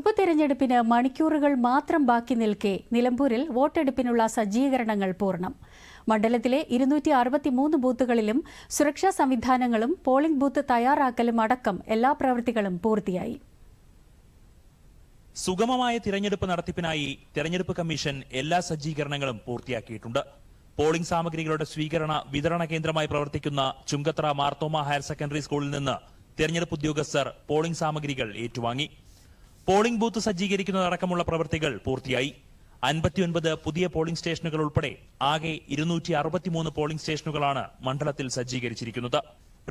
ഉപതെരഞ്ഞെടുപ്പിന് മണിക്കൂറുകൾ മാത്രം ബാക്കി നിൽക്കെ നിലമ്പൂരിൽ വോട്ടെടുപ്പിനുള്ള സജ്ജീകരണങ്ങൾ പൂർണം. മണ്ഡലത്തിലെ ഇരുന്നൂറ്റി അറുപത്തിമൂന്ന് ബൂത്തുകളിലും സുരക്ഷാ സംവിധാനങ്ങളും പോളിംഗ് ബൂത്ത് തയ്യാറാക്കലും അടക്കം എല്ലാ പ്രവൃത്തികളും പൂർത്തിയായി. സുഗമമായ തിരഞ്ഞെടുപ്പ് നടത്തിപ്പിനായി തിരഞ്ഞെടുപ്പ് കമ്മീഷൻ എല്ലാ സജ്ജീകരണങ്ങളും പൂർത്തിയാക്കിയിട്ടുണ്ട്. പോളിംഗ് സാമഗ്രികളുടെ സ്വീകരണ വിതരണ കേന്ദ്രമായി പ്രവർത്തിക്കുന്ന ചുങ്കത്ര മാർത്തോമ ഹയർ സെക്കൻഡറി സ്കൂളിൽ നിന്ന് തെരഞ്ഞെടുപ്പ് ഉദ്യോഗസ്ഥർ പോളിംഗ് സാമഗ്രികൾ ഏറ്റുവാങ്ങി. പോളിംഗ് ബൂത്ത് സജ്ജീകരിക്കുന്നതടക്കമുള്ള പ്രവൃത്തികൾ പൂർത്തിയായി. അൻപത്തിയൊൻപത് പുതിയ പോളിംഗ് സ്റ്റേഷനുകൾ ഉൾപ്പെടെ ആകെ ഇരുന്നൂറ്റി അറുപത്തിമൂന്ന് പോളിംഗ് സ്റ്റേഷനുകളാണ് മണ്ഡലത്തിൽ സജ്ജീകരിച്ചിരിക്കുന്നത്.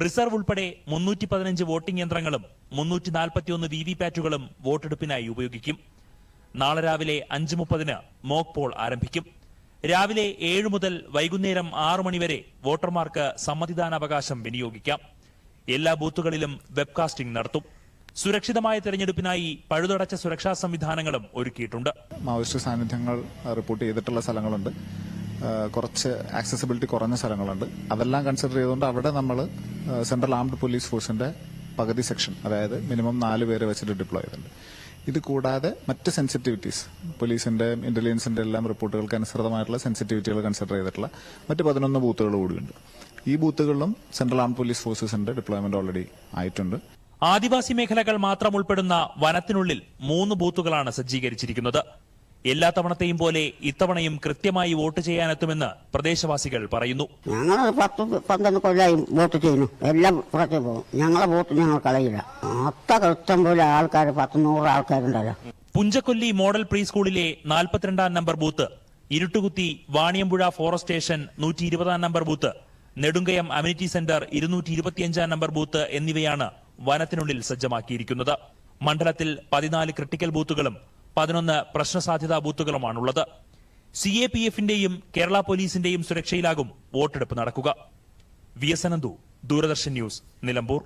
റിസർവ് ഉൾപ്പെടെ മുന്നൂറ്റി പതിനഞ്ച് വോട്ടിംഗ് യന്ത്രങ്ങളും മുന്നൂറ്റി നാൽപ്പത്തിയൊന്ന് വി വി പാറ്റുകളും വോട്ടെടുപ്പിനായി ഉപയോഗിക്കും. നാളെ രാവിലെ അഞ്ച് മുപ്പതിന് മോക്ക് പോൾ ആരംഭിക്കും. രാവിലെ ഏഴ് മുതൽ വൈകുന്നേരം ആറു മണിവരെ വോട്ടർമാർക്ക് സമ്മതിദാനാവകാശം വിനിയോഗിക്കാം. എല്ലാ ബൂത്തുകളിലും വെബ്കാസ്റ്റിംഗ് നടത്തും. സുരക്ഷിതമായ തെരഞ്ഞെടുപ്പിനായി പഴുതടച്ച സുരക്ഷാ സംവിധാനങ്ങളും ഒരുക്കിയിട്ടുണ്ട്. മാവോയിസ്റ്റ് സാന്നിധ്യങ്ങൾ റിപ്പോർട്ട് ചെയ്തിട്ടുള്ള സ്ഥലങ്ങളുണ്ട്. കുറച്ച് ആക്സസിബിലിറ്റി കുറഞ്ഞ സ്ഥലങ്ങളുണ്ട്. അതെല്ലാം കൺസിഡർ ചെയ്തുകൊണ്ട് അവിടെ നമ്മൾ സെൻട്രൽ ആംഡ് പോലീസ് ഫോഴ്സിന്റെ പകുതി സെക്ഷൻ അതായത് മിനിമം നാല് പേരെ വെച്ചിട്ട് ഡിപ്ലോയ് ചെയ്തിട്ടുണ്ട്. ഇത് കൂടാതെ മറ്റ് സെൻസിറ്റിവിറ്റീസ് പോലീസിന്റെ ഇന്റലിജൻസിന്റെ എല്ലാം റിപ്പോർട്ടുകൾക്ക് അനുസൃതമായിട്ടുള്ള സെൻസിറ്റിവിറ്റികൾ കൺസിഡർ ചെയ്തിട്ടുള്ള മറ്റ് പതിനൊന്ന് ബൂത്തുകൾ കൂടിയുണ്ട്. ഈ ബൂത്തുകളിലും സെൻട്രൽ ആംഡ് പോലീസ് ഫോഴ്സസിന്റെ ഡിപ്ലോയ്മെന്റ് ഓൾറെഡി ആയിട്ടുണ്ട്. ആദിവാസി മേഖലകൾ മാത്രം ഉൾപ്പെടുന്ന വനത്തിനുള്ളിൽ മൂന്ന് ബൂത്തുകളാണ് സജ്ജീകരിച്ചിരിക്കുന്നത്. എല്ലാ തവണത്തെയും പോലെ ഇത്തവണയും കൃത്യമായി വോട്ട് ചെയ്യാനെത്തുമെന്ന് പ്രദേശവാസികൾ പറയുന്നു. ഞങ്ങൾ പത്ത് പന്ത്രണ്ട് കൊല്ലായി വോട്ട് ചെയ്യുന്നു. എല്ലാം പുറത്തു പോകും. ഞങ്ങളെ വോട്ട് ഞങ്ങൾ കളയില്ല. അത്ര കൃത്യം പോലെ ആൾക്കാർ പത്ത് നൂറ് ആൾക്കാരുണ്ടല്ലോ. പുഞ്ചക്കൊല്ലി മോഡൽ പ്രീ സ്കൂളിലെ നാൽപ്പത്തിരണ്ടാം number booth Iruttukuthi Vaniyampuzha forest station നൂറ്റി ഇരുപതാം number booth Nedungayam community center ഇരുന്നൂറ്റി ഇരുപത്തിയഞ്ചാം നമ്പർ ബൂത്ത് എന്നിവയാണ് വനത്തിനുള്ളിൽ സജ്ജമാക്കിയിരിക്കുന്നത്. മണ്ഡലത്തിൽ പതിനാല് ക്രിട്ടിക്കൽ ബൂത്തുകളും പതിനൊന്ന് പ്രശ്നസാധ്യതാ ബൂത്തുകളുമാണുള്ളത്. സി എ പി എഫിന്റെയും കേരള പോലീസിന്റെയും സുരക്ഷയിലാകും വോട്ടെടുപ്പ് നടക്കുക. V S Ananthu Doordarshan news Nilambur.